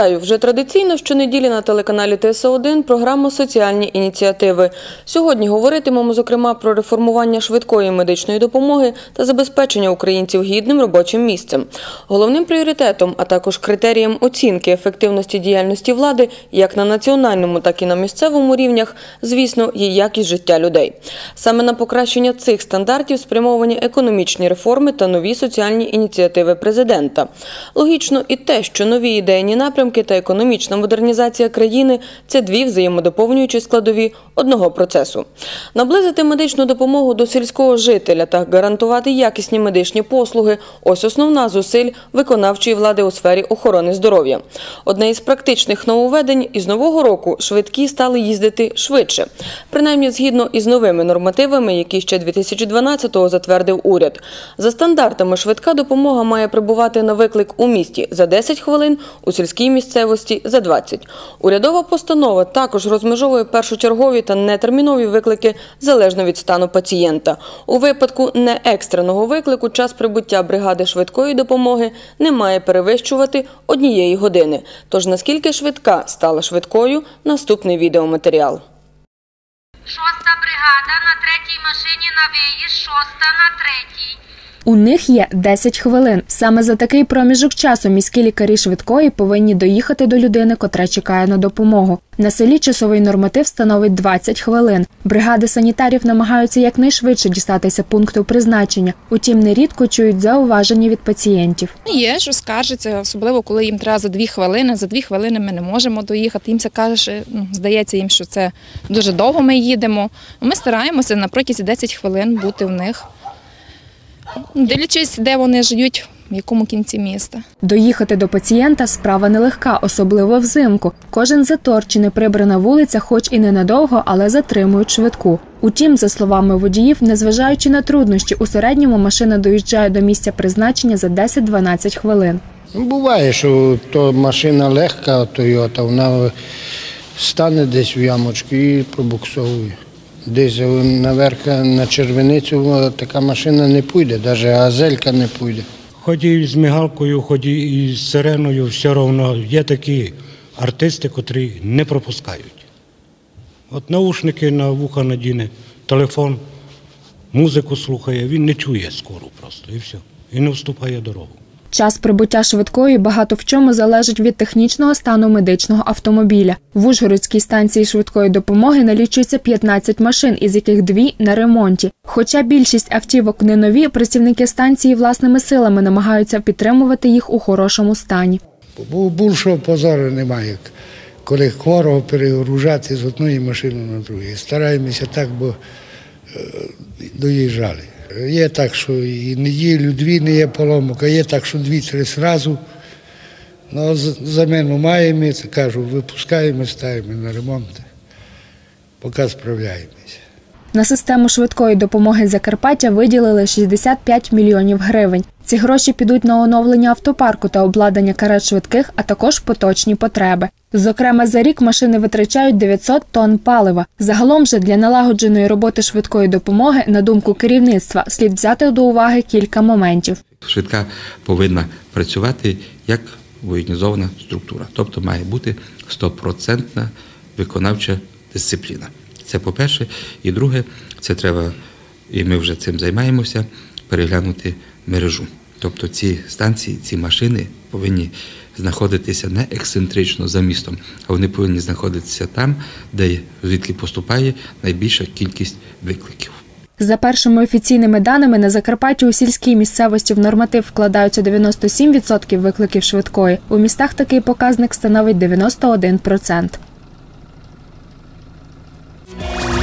Вітаю! Вже традиційно щонеділі на телеканалі ТС1 програма Соціальні ініціативи. Сьогодні говоритимемо, зокрема, про реформування швидкої медичної допомоги та забезпечення українців гідним робочим місцем. Головним пріоритетом, а також критерієм оцінки ефективності діяльності влади як на національному, так і на місцевому рівнях, звісно, є якість життя людей. Саме на покращення цих стандартів спрямовані економічні реформи та нові соціальні ініціативи президента. Логічно і те, що нові ідейні напрямки та економічна модернізація країни це дві взаємодоповнюючі складові одного процесу. Наблизити медичну допомогу до сільського жителя та гарантувати якісні медичні послуги ось основна зусиль виконавчої влади у сфері охорони здоров'я. Одне із практичних нововведень із нового року швидкі стали їздити швидше, принаймні згідно із новими нормативами, які ще 2012-го затвердив уряд. За стандартами швидка допомога має прибувати на виклик у місті за 10 хвилин, у сільській місцевості за 20. Урядова постанова також розмежовує першочергові та нетермінові виклики залежно від стану пацієнта. У випадку неекстреного виклику час прибуття бригади швидкої допомоги не має перевищувати однієї години. Тож наскільки швидка стала швидкою, наступний відеоматеріал. Шоста бригада на третій машині на виїзд, шоста на третій. У них є 10 хвилин. Саме за такий проміжок часу міські лікарі швидкої повинні доїхати до людини, котра чекає на допомогу. На селі часовий норматив становить 20 хвилин. Бригади санітарів намагаються якнайшвидше дістатися пункту призначення. Утім, нерідко чують зауваження від пацієнтів. Є, що скаржаться, особливо коли їм треба за дві хвилини. За дві хвилини ми не можемо доїхати. Їм це каже, що, ну, здається їм, що це дуже довго ми їдемо. Ми стараємося на протязі 10 хвилин бути в них, дивлячись, де вони живуть, в якому кінці міста. Доїхати до пацієнта справа нелегка, особливо взимку. Кожен затор чи неприбрана вулиця, хоч і ненадовго, але затримують швидку. Утім, за словами водіїв, незважаючи на труднощі, у середньому машина доїжджає до місця призначення за 10-12 хвилин. Буває, що то машина легка, Toyota, вона стане десь в ямочку і пробуксовує. Десь наверх на червеницю така машина не пойде, навіть газелька не пойде. Хоч і з мигалкою, хоч і з сиреною, все одно є такі артисти, котрі не пропускають. От наушники на вуха надіне, телефон, музику слухає, він не чує скору просто і все. І не вступає дорогу. Час прибуття швидкої багато в чому залежить від технічного стану медичного автомобіля. В Ужгородській станції швидкої допомоги налічується 15 машин, із яких дві на ремонті. Хоча більшість автівок не нові, працівники станції власними силами намагаються підтримувати їх у хорошому стані. Більшого позору немає, коли хворого перегружати з одної машини на другу. Стараємося так, бо е, доїжджали. Є так, що і неділю, дві не є поломок, а є так, що дві-три зразу. Ну, замену маємо, кажу, випускаємо, ставимо на ремонт, поки справляємося. На систему швидкої допомоги Закарпаття виділили 65 мільйонів гривень. Ці гроші підуть на оновлення автопарку та обладнання карет швидких, а також поточні потреби. Зокрема, за рік машини витрачають 900 тонн палива. Загалом же для налагодженої роботи швидкої допомоги, на думку керівництва, слід взяти до уваги кілька моментів. Швидка повинна працювати як воєнізована структура, тобто має бути стопроцентна виконавча дисципліна. Це по-перше. І друге, це треба, і ми вже цим займаємося, переглянути мережу. Тобто ці станції, ці машини повинні знаходитися не ексцентрично за містом, а вони повинні знаходитися там, де звідки поступає найбільша кількість викликів. За першими офіційними даними, на Закарпатті у сільській місцевості в норматив вкладаються 97% викликів швидкої. У містах такий показник становить 91%. Bye.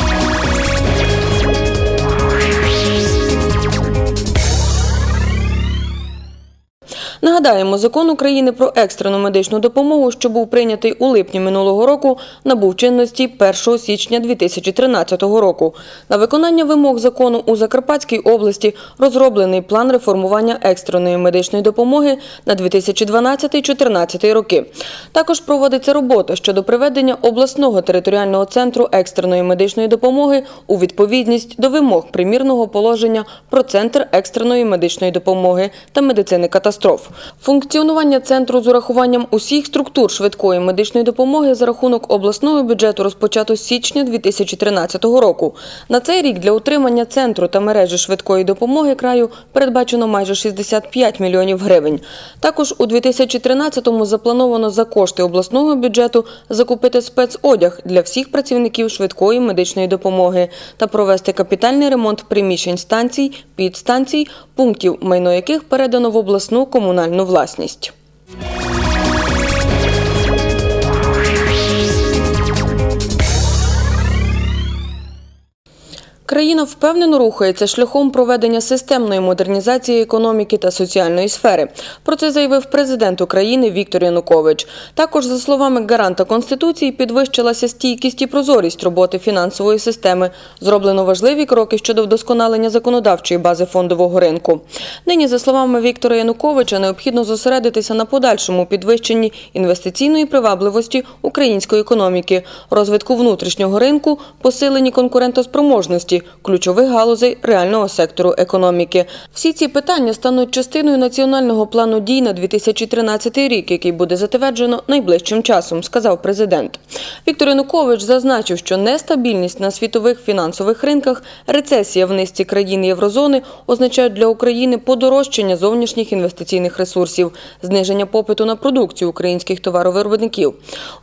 Нагадаємо, закон України про екстрену медичну допомогу, що був прийнятий у липні минулого року, набув чинності 1 січня 2013 року. На виконання вимог закону у Закарпатській області розроблений план реформування екстреної медичної допомоги на 2012-2014 роки. Також проводиться робота щодо приведення обласного територіального центру екстреної медичної допомоги у відповідність до вимог примірного положення про центр екстреної медичної допомоги та медицини катастроф. Функціонування центру з урахуванням усіх структур швидкої медичної допомоги за рахунок обласного бюджету розпочато з січня 2013 року. На цей рік для утримання центру та мережі швидкої допомоги краю передбачено майже 65 мільйонів гривень. Також у 2013-му заплановано за кошти обласного бюджету закупити спецодяг для всіх працівників швидкої медичної допомоги та провести капітальний ремонт приміщень станцій, підстанцій, пунктів, майно яких передано в обласну комунальну власність. Країна впевнено рухається шляхом проведення системної модернізації економіки та соціальної сфери. Про це заявив президент України Віктор Янукович. Також, за словами гаранта Конституції, підвищилася стійкість і прозорість роботи фінансової системи. Зроблено важливі кроки щодо вдосконалення законодавчої бази фондового ринку. Нині, за словами Віктора Януковича, необхідно зосередитися на подальшому підвищенні інвестиційної привабливості української економіки, розвитку внутрішнього ринку, посиленні конкурентоспроможності ключових галузей реального сектору економіки. Всі ці питання стануть частиною національного плану дій на 2013 рік, який буде затверджено найближчим часом, сказав президент. Віктор Янукович зазначив, що нестабільність на світових фінансових ринках, рецесія в низці країн єврозони означають для України подорожчання зовнішніх інвестиційних ресурсів, зниження попиту на продукцію українських товаровиробників.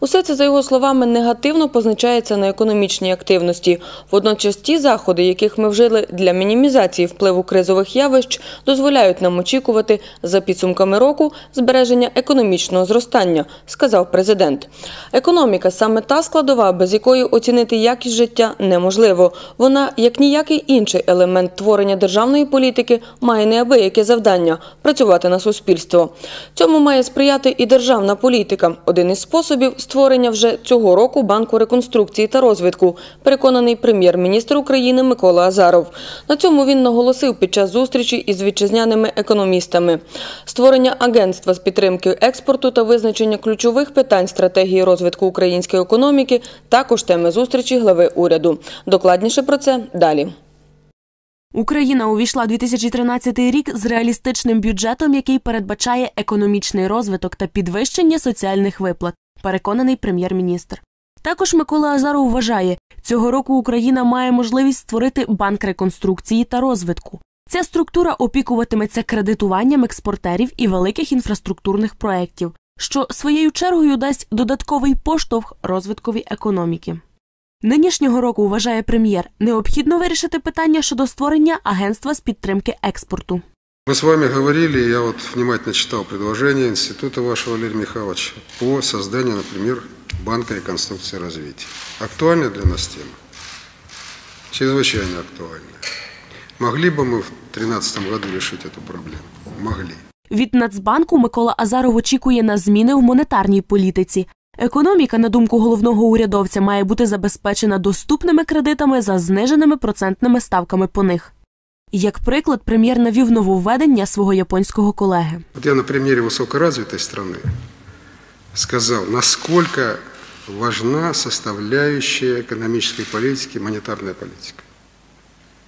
Усе це за його словами негативно позначається на економічній активності. Водночас ті заходи, яких ми вжили для мінімізації впливу кризових явищ, дозволяють нам очікувати за підсумками року збереження економічного зростання, сказав президент. Економіка саме та складова, без якої оцінити якість життя неможливо. Вона, як ніякий інший елемент творення державної політики, має неабияке завдання працювати на суспільство. Цьому має сприяти і державна політика. Один із способів створення вже цього року банку реконструкції та розвитку, переконаний прем'єр-міністр України Микола Азаров. На цьому він наголосив під час зустрічі із вітчизняними економістами. Створення агентства з підтримки експорту та визначення ключових питань стратегії розвитку української економіки також теми зустрічі глави уряду. Докладніше про це далі. Україна увійшла 2013 рік з реалістичним бюджетом, який передбачає економічний розвиток та підвищення соціальних виплат, переконаний прем'єр-міністр. Також Микола Азаров вважає, цього року Україна має можливість створити банк реконструкції та розвитку. Ця структура опікуватиметься кредитуванням експортерів і великих інфраструктурних проєктів, що своєю чергою дасть додатковий поштовх розвиткові економіки. Нинішнього року, вважає прем'єр, необхідно вирішити питання щодо створення агентства з підтримки експорту. Мы с вами говорили, я вот внимательно читал предложение института вашего, Валерия Михайловича, по созданию, например, банка реконструкции и развития. Актуальная для нас тема? Чрезвычайно актуальная. Могли бы мы в 2013 году решить эту проблему? Могли. Від Нацбанку Микола Азаров очікує на зміни в монетарній політиці. Економіка, на думку головного урядовця, має бути забезпечена доступними кредитами за зниженими процентними ставками по них. Як приклад, прем'єр навів нововведення свого японського колеги. Вот я на примере высокоразвитой страны сказал, насколько важна составляющая экономической политики монетарная политика.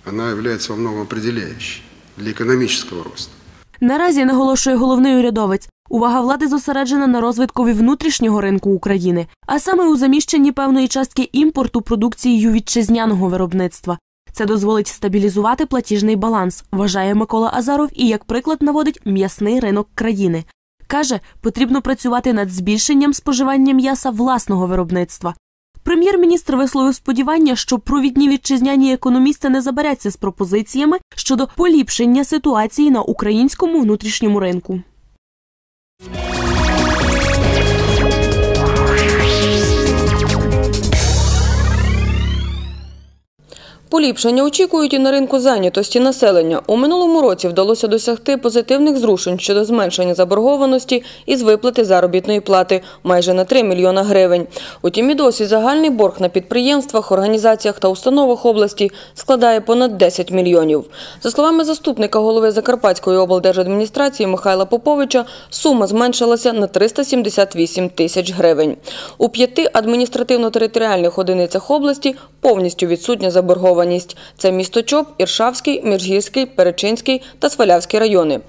Она является во многом определяющей для экономического роста. Наразі наголошує головний урядовець. Увага влади зосереджена на розвиткові внутрішнього ринку України, а саме у заміщенні певної частки імпорту продукцією вітчизняного виробництва. Це дозволить стабілізувати платіжний баланс, вважає Микола Азаров і як приклад наводить м'ясний ринок країни. Каже, потрібно працювати над збільшенням споживання м'яса власного виробництва. Прем'єр-міністр висловив сподівання, що провідні вітчизняні економісти не забереться з пропозиціями щодо поліпшення ситуації на українському внутрішньому ринку. Поліпшення очікують і на ринку зайнятості населення. У минулому році вдалося досягти позитивних зрушень щодо зменшення заборгованості із виплати заробітної плати майже на 3 мільйона гривень. Утім, і досі загальний борг на підприємствах, організаціях та установах області складає понад 10 мільйонів. За словами заступника голови Закарпатської облдержадміністрації Михайла Поповича, сума зменшилася на 378 тисяч гривень. У п'яти адміністративно-територіальних одиницях області повністю відсутня заборгованість. Заборгованість. Це місто Чоп, Іршавський, Міжгірський, Перечинський та Свалявський райони.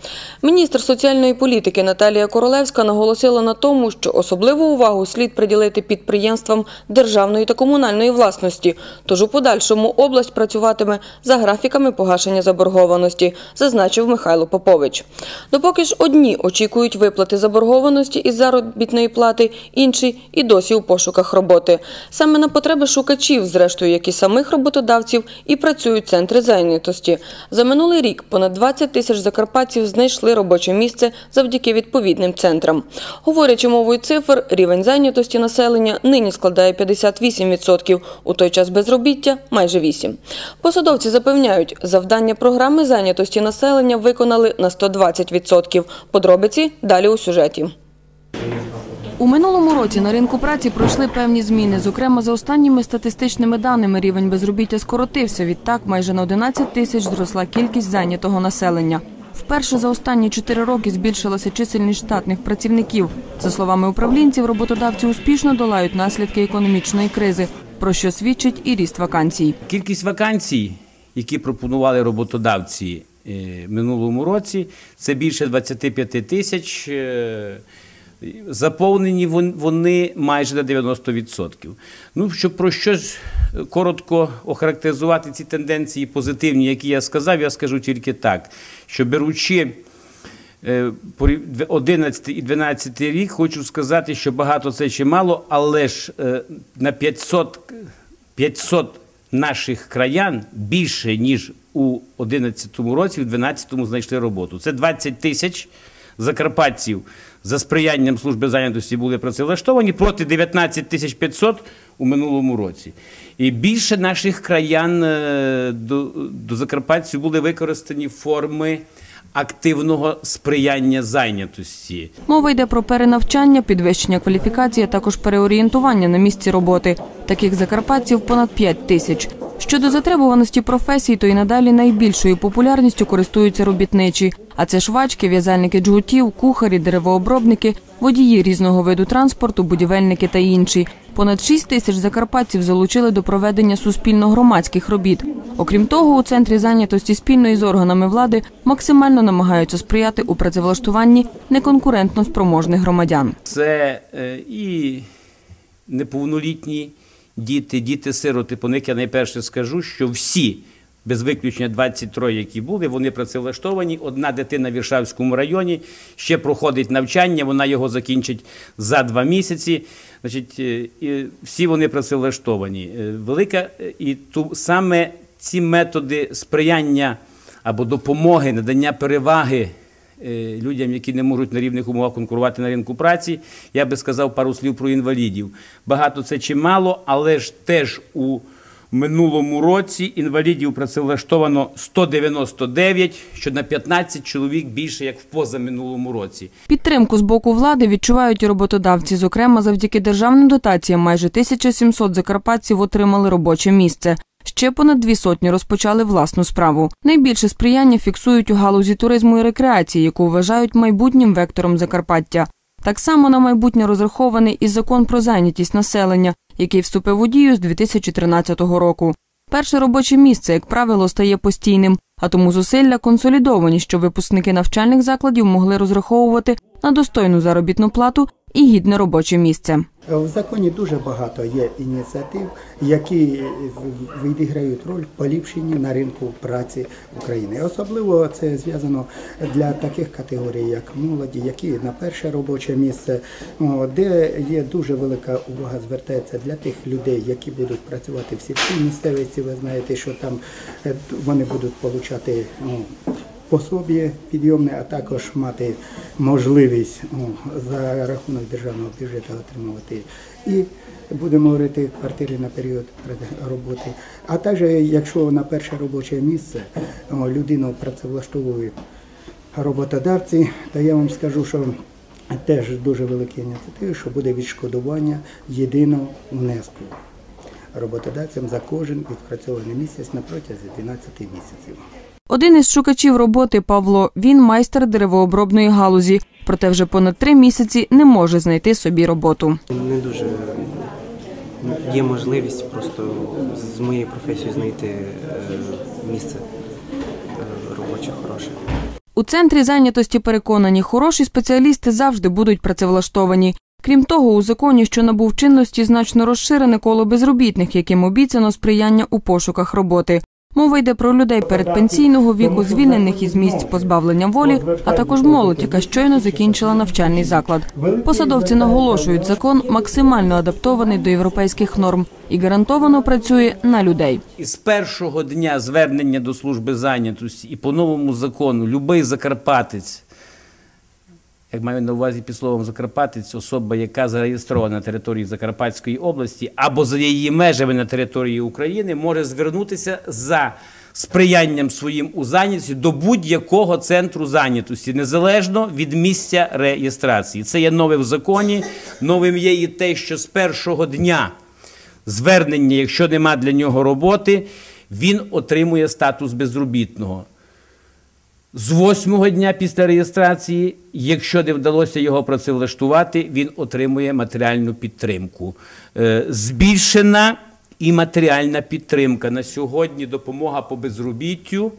Міністр соціальної політики Наталія Королевська наголосила на тому, що особливу увагу слід приділити підприємствам державної та комунальної власності. Тож у подальшому область працюватиме за графіками погашення заборгованості, зазначив Михайло Попович. Допоки ж одні очікують виплати заборгованості із заробітної плати, інші і досі у пошуках роботи. Саме на потреби шукачів, зрештою, як і самих роботодавців, і працюють центри зайнятості. За минулий рік понад 20 тисяч закарпатців знайшли робоче місце завдяки відповідним центрам. Говорячи мовою цифр, рівень зайнятості населення нині складає 58%, у той час безробіття – майже 8%. Посадовці запевняють, завдання програми зайнятості населення виконали на 120%. Подробиці далі у сюжеті. У минулому році на ринку праці пройшли певні зміни. Зокрема, за останніми статистичними даними рівень безробіття скоротився. Відтак майже на 11 тисяч зросла кількість зайнятого населення. Вперше за останні чотири роки збільшилася чисельність штатних працівників. За словами управлінців, роботодавці успішно долають наслідки економічної кризи, про що свідчить і ріст вакансій. Кількість вакансій, які пропонували роботодавці е, минулому році, це більше 25 тисяч. Е, Заповнені вони майже на 90%. Ну, щоб про щось коротко охарактеризувати ці тенденції позитивні, які я сказав, я скажу тільки так, що беручи е, порів- 11 і 12 рік, хочу сказати, що багато це чи мало, але ж е, на 500, 500 наших краян більше, ніж у 11 році, в 12 знайшли роботу. Це 20 тисяч закарпатців за сприянням служби зайнятості були працевлаштовані проти 19 тисяч 500 у минулому році. І більше наших краян е, до, до закарпатців були використані форми активного сприяння зайнятості. Мова йде про перенавчання, підвищення кваліфікації, а також переорієнтування на місці роботи. Таких закарпатців понад 5 тисяч. Щодо затребуваності професій, то і надалі найбільшою популярністю користуються робітничі. А це швачки, в'язальники джгутів, кухарі, деревообробники, водії різного виду транспорту, будівельники та інші. Понад 6 тисяч закарпатців залучили до проведення суспільно-громадських робіт. Окрім того, у центрі зайнятості спільно із органами влади максимально намагаються сприяти у працевлаштуванні неконкурентно спроможних громадян. Це е, і неповнолітні діти, діти-сироти. По них я найперше скажу, що всі, без виключення 23, які були, вони працевлаштовані. Одна дитина в Віршавському районі ще проходить навчання, вона його закінчить за два місяці. Значить, е, всі вони працевлаштовані. Е, Велика е, і ту саме ці методи сприяння або допомоги, надання переваги людям, які не можуть на рівних умовах конкурувати на ринку праці. Я би сказав пару слів про інвалідів. Багато це чи мало, але ж теж у минулому році інвалідів працевлаштовано 199, що на 15 чоловік більше, як в позаминулому році. Підтримку з боку влади відчувають і роботодавці. Зокрема, завдяки державним дотаціям майже 1700 закарпатців отримали робоче місце. Ще понад дві сотні розпочали власну справу. Найбільше сприяння фіксують у галузі туризму і рекреації, яку вважають майбутнім вектором Закарпаття. Так само на майбутнє розрахований і закон про зайнятість населення, який вступив у дію з 2013 року. Перше робоче місце, як правило, стає постійним, а тому зусилля консолідовані, щоб випускники навчальних закладів могли розраховувати на достойну заробітну плату і гідне робоче місце. В законі дуже багато є ініціатив, які відіграють роль в поліпшенні на ринку праці України. Особливо це зв'язано для таких категорій, як молоді, які на перше робоче місце, де є дуже велика увага звертається для тих людей, які будуть працювати в сільській місцевості. Ви знаєте, що там е, вони будуть отримати пособі підйомне, а також мати можливість ну, за рахунок державного бюджету отримувати і будемо говорити квартири на період роботи. А також, якщо на перше робоче місце людину працевлаштовують роботодавці, то я вам скажу, що теж дуже великі ініціативи, що буде відшкодування єдиного внеску роботодавцям за кожен відпрацьований місяць на протязі 12 місяців. Один із шукачів роботи Павло. Він майстер деревообробної галузі. Проте вже понад три місяці не може знайти собі роботу. Не дуже є можливість просто з моєю професією знайти е, місце е, робоче хороше. У центрі зайнятості переконані, хороші спеціалісти завжди будуть працевлаштовані. Крім того, у законі, що набув чинності, значно розширене коло безробітних, яким обіцяно сприяння у пошуках роботи. Мова йде про людей передпенсійного віку, звільнених із місць позбавлення волі, а також молодь, яка щойно закінчила навчальний заклад. Посадовці наголошують, закон максимально адаптований до європейських норм і гарантовано працює на людей. І з першого дня звернення до служби зайнятості і по новому закону любий закарпатець, як маю на увазі під словом Закарпатець, особа, яка зареєстрована на території Закарпатської області або за її межами на території України, може звернутися за сприянням своїм у зайнятості до будь-якого центру зайнятості, незалежно від місця реєстрації. Це є нове в законі. Новим є і те, що з першого дня звернення, якщо нема для нього роботи, він отримує статус безробітного. З восьмого дня після реєстрації, якщо не вдалося його працевлаштувати, він отримує матеріальну підтримку. Е, Збільшена і матеріальна підтримка. На сьогодні допомога по безробіттю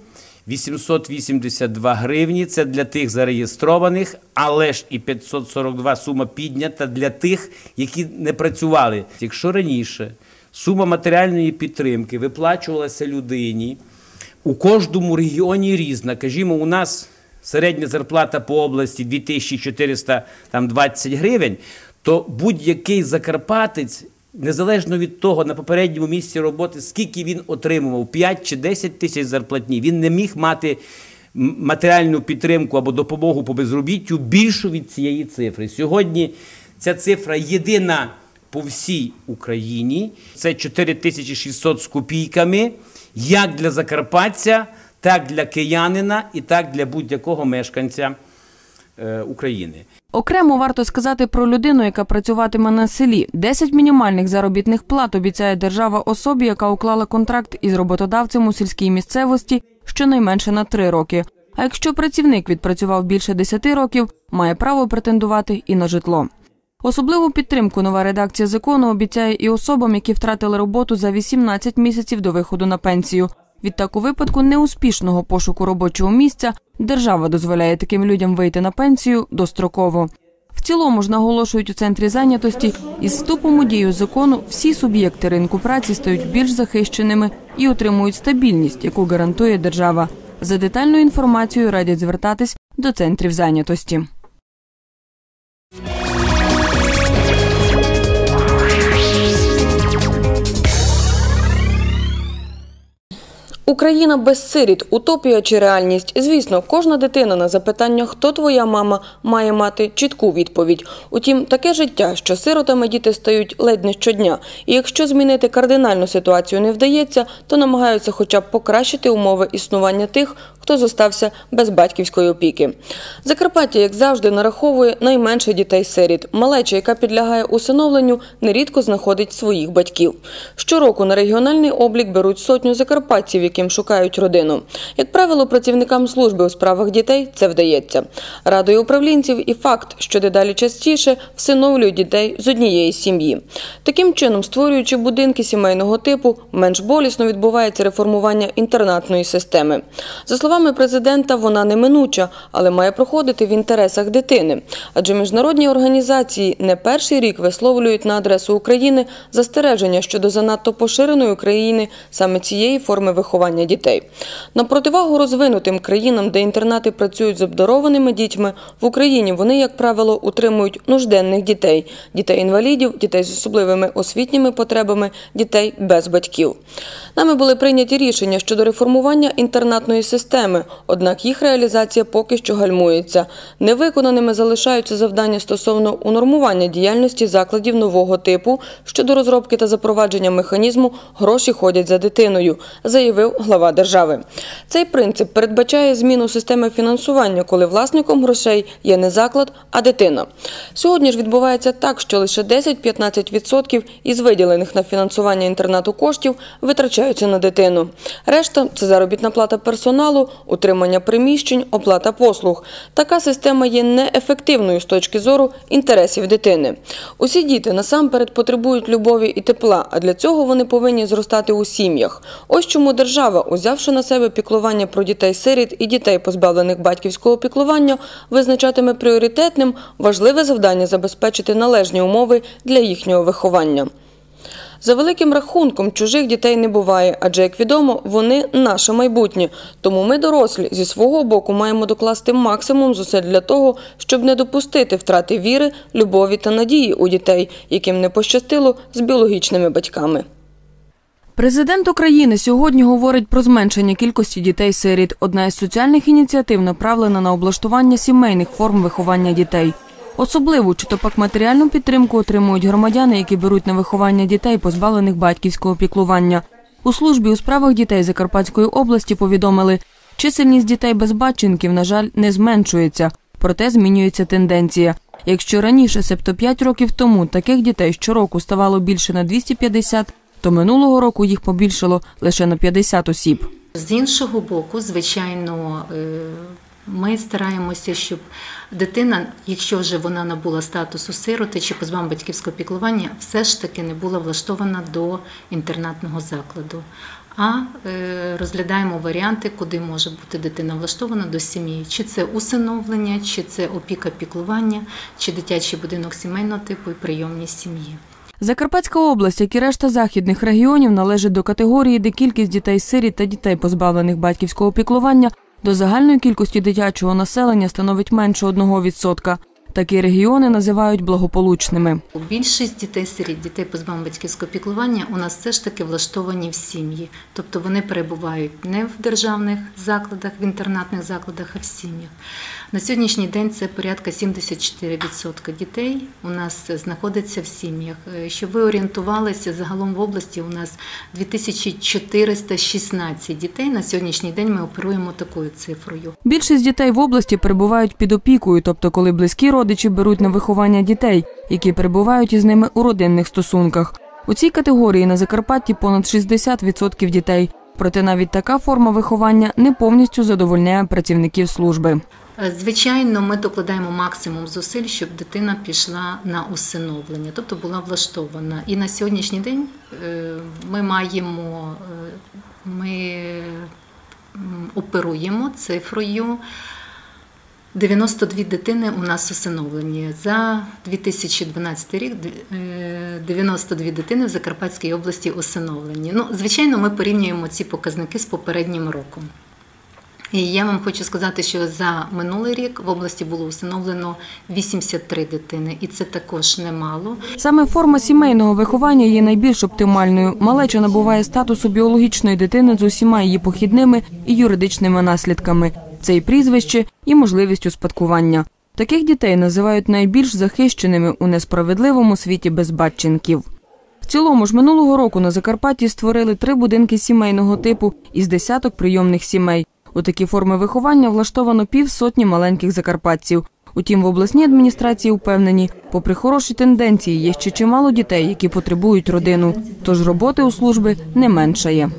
882 гривні. Це для тих зареєстрованих, але ж і 542 сума піднята для тих, які не працювали. Якщо раніше сума матеріальної підтримки виплачувалася людині. У кожному регіоні різна. Кажімо, у нас середня зарплата по області 2420 гривень, то будь-який закарпатець, незалежно від того, на попередньому місці роботи, скільки він отримував, 5 чи 10 тисяч зарплатні, він не міг мати матеріальну підтримку або допомогу по безробіттю більшу від цієї цифри. Сьогодні ця цифра єдина по всій Україні. Це 4600 з копійками, як для закарпатця, так для киянина і так для будь-якого мешканця е, України. Окремо варто сказати про людину, яка працюватиме на селі. 10 мінімальних заробітних плат обіцяє держава особі, яка уклала контракт із роботодавцем у сільській місцевості щонайменше на 3 роки. А якщо працівник відпрацював більше 10 років, має право претендувати і на житло. Особливу підтримку нова редакція закону обіцяє і особам, які втратили роботу за 18 місяців до виходу на пенсію. Відтак, у випадку неуспішного пошуку робочого місця держава дозволяє таким людям вийти на пенсію достроково. В цілому ж наголошують у центрі зайнятості, із вступом у дію закону всі суб'єкти ринку праці стають більш захищеними і отримують стабільність, яку гарантує держава. За детальною інформацією радять звертатись до центрів зайнятості. Україна без сиріт, утопія чи реальність. Звісно, кожна дитина на запитання, хто твоя мама, має мати чітку відповідь. Утім, таке життя, що сиротами діти стають ледь не щодня. І якщо змінити кардинальну ситуацію не вдається, то намагаються хоча б покращити умови існування тих, хто зостався без батьківської опіки. Закарпаття, як завжди, нараховує найменше дітей-сиріт. Малеча, яка підлягає усиновленню, нерідко знаходить своїх батьків. Щороку на регіональний облік беруть сотню закарпатців, яким шукають родину. Як правило, працівникам служби у справах дітей це вдається. Радує управлінців і факт, що дедалі частіше всиновлюють дітей з однієї сім'ї. Таким чином, створюючи будинки сімейного типу, менш болісно відбувається реформування інтернатної системи. За словами президента, вона неминуча, але має проходити в інтересах дитини. Адже міжнародні організації не перший рік висловлюють на адресу України застереження щодо занадто поширеної України саме цієї форми виховання дітей. На противагу розвинутим країнам, де інтернати працюють з обдарованими дітьми, в Україні вони, як правило, утримують нужденних дітей, дітей-інвалідів, дітей з особливими освітніми потребами, дітей без батьків. Нами були прийняті рішення щодо реформування інтернатної системи, однак їх реалізація поки що гальмується. Невиконаними залишаються завдання стосовно унормування діяльності закладів нового типу щодо розробки та запровадження механізму гроші ходять за дитиною, заявив глава держави. Цей принцип передбачає зміну системи фінансування, коли власником грошей є не заклад, а дитина. Сьогодні ж відбувається так, що лише 10-15% із виділених на фінансування інтернату коштів витрачаються на дитину. Решта це заробітна плата персоналу, утримання приміщень, оплата послуг. Така система є неефективною з точки зору інтересів дитини. Усі діти насамперед потребують любові і тепла, а для цього вони повинні зростати у сім'ях. Ось чому держава, узявши на себе піклування про дітей-сиріт і дітей, позбавлених батьківського піклування, визначатиме пріоритетним важливе завдання забезпечити належні умови для їхнього виховання. За великим рахунком, чужих дітей не буває, адже, як відомо, вони наше майбутнє. Тому ми, дорослі, зі свого боку маємо докласти максимум зусиль для того, щоб не допустити втрати віри, любові та надії у дітей, яким не пощастило з біологічними батьками. Президент України сьогодні говорить про зменшення кількості дітей-сиріт. Одна із соціальних ініціатив направлена на облаштування сімейних форм виховання дітей. Особливу чи то пак матеріальну підтримку отримують громадяни, які беруть на виховання дітей, позбавлених батьківського піклування. У службі у справах дітей Закарпатської області повідомили, чисельність дітей без батченків, на жаль, не зменшується, проте змінюється тенденція. Якщо раніше, себто 5 років тому, таких дітей щороку ставало більше на 250, то минулого року їх побільшало лише на 50 осіб. З іншого боку, звичайно, е, ми стараємося, щоб дитина, якщо вже вона набула статусу сироти чи позбавлена батьківського піклування, все ж таки не була влаштована до інтернатного закладу. А е, розглядаємо варіанти, куди може бути дитина влаштована до сім'ї, чи це усиновлення, чи це опіка піклування, чи дитячий будинок сімейного типу і прийомність сім'ї. Закарпатська область, як і решта західних регіонів, належить до категорії, де кількість дітей-сиріт та дітей, позбавлених батьківського піклування, до загальної кількості дитячого населення становить менше 1%. Такі регіони називають благополучними. Більшість дітей сиріт, дітей позбавлених батьківського піклування у нас все ж таки влаштовані в сім'ї, тобто вони перебувають не в державних закладах, в інтернатних закладах, а в сім'ях. На сьогоднішній день це порядка 74% дітей у нас знаходиться в сім'ях. Е, Щоб ви орієнтувалися, загалом в області у нас 2416 дітей. На сьогоднішній день ми оперуємо такою цифрою. Більшість дітей в області перебувають під опікою, тобто коли близькі родичі беруть на виховання дітей, які перебувають із ними у родинних стосунках. У цій категорії на Закарпатті понад 60% дітей. Проте навіть така форма виховання не повністю задовольняє працівників служби. Звичайно, ми докладаємо максимум зусиль, щоб дитина пішла на усиновлення, тобто була влаштована. І на сьогоднішній день е, ми маємо, е, ми оперуємо цифрою 92 дитини у нас усиновлені. За 2012 рік е, 92 дитини в Закарпатській області усиновлені. Ну, звичайно, ми порівнюємо ці показники з попереднім роком. І я вам хочу сказати, що за минулий рік в області було усиновлено 83 дитини, і це також немало. Саме форма сімейного виховання є найбільш оптимальною. Малеча набуває статусу біологічної дитини з усіма її похідними і юридичними наслідками. Це і прізвище, і можливість успадкування. Таких дітей називають найбільш захищеними у несправедливому світі безбатченків. В цілому ж минулого року на Закарпатті створили три будинки сімейного типу із десяток прийомних сімей. У такі форми виховання влаштовано півсотні маленьких закарпатців. Утім, в обласній адміністрації впевнені, попри хороші тенденції, є ще чимало дітей, які потребують родину. Тож роботи у служби не меншає.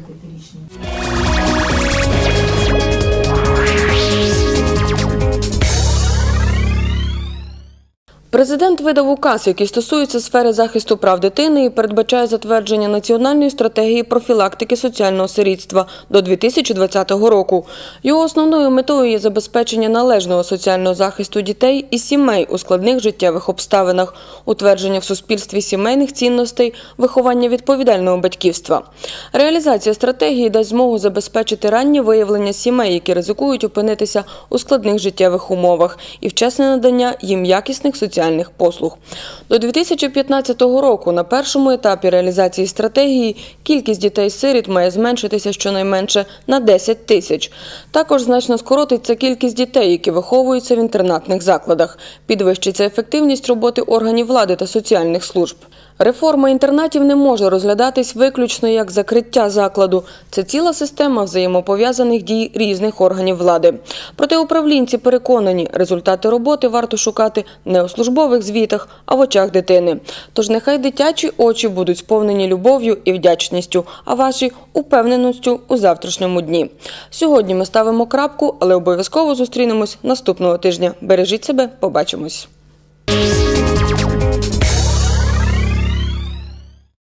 Президент видав указ, який стосується сфери захисту прав дитини і передбачає затвердження національної стратегії профілактики соціального сирітства до 2020 року. Його основною метою є забезпечення належного соціального захисту дітей і сімей у складних життєвих обставинах, утвердження в суспільстві сімейних цінностей, виховання відповідального батьківства. Реалізація стратегії дасть змогу забезпечити раннє виявлення сімей, які ризикують опинитися у складних життєвих умовах, і вчасне надання їм якісних соціальних послуг. До 2015 року на першому етапі реалізації стратегії кількість дітей-сиріт має зменшитися щонайменше на 10 тисяч. Також значно скоротиться кількість дітей, які виховуються в інтернатних закладах. Підвищиться ефективність роботи органів влади та соціальних служб. Реформа інтернатів не може розглядатись виключно як закриття закладу. Це ціла система взаємопов'язаних дій різних органів влади. Проте управлінці переконані, результати роботи варто шукати не у службових звітах, а в очах дитини. Тож нехай дитячі очі будуть сповнені любов'ю і вдячністю, а ваші упевненістю у завтрашньому дні. Сьогодні ми ставимо крапку, але обов'язково зустрінемось наступного тижня. Бережіть себе, побачимось.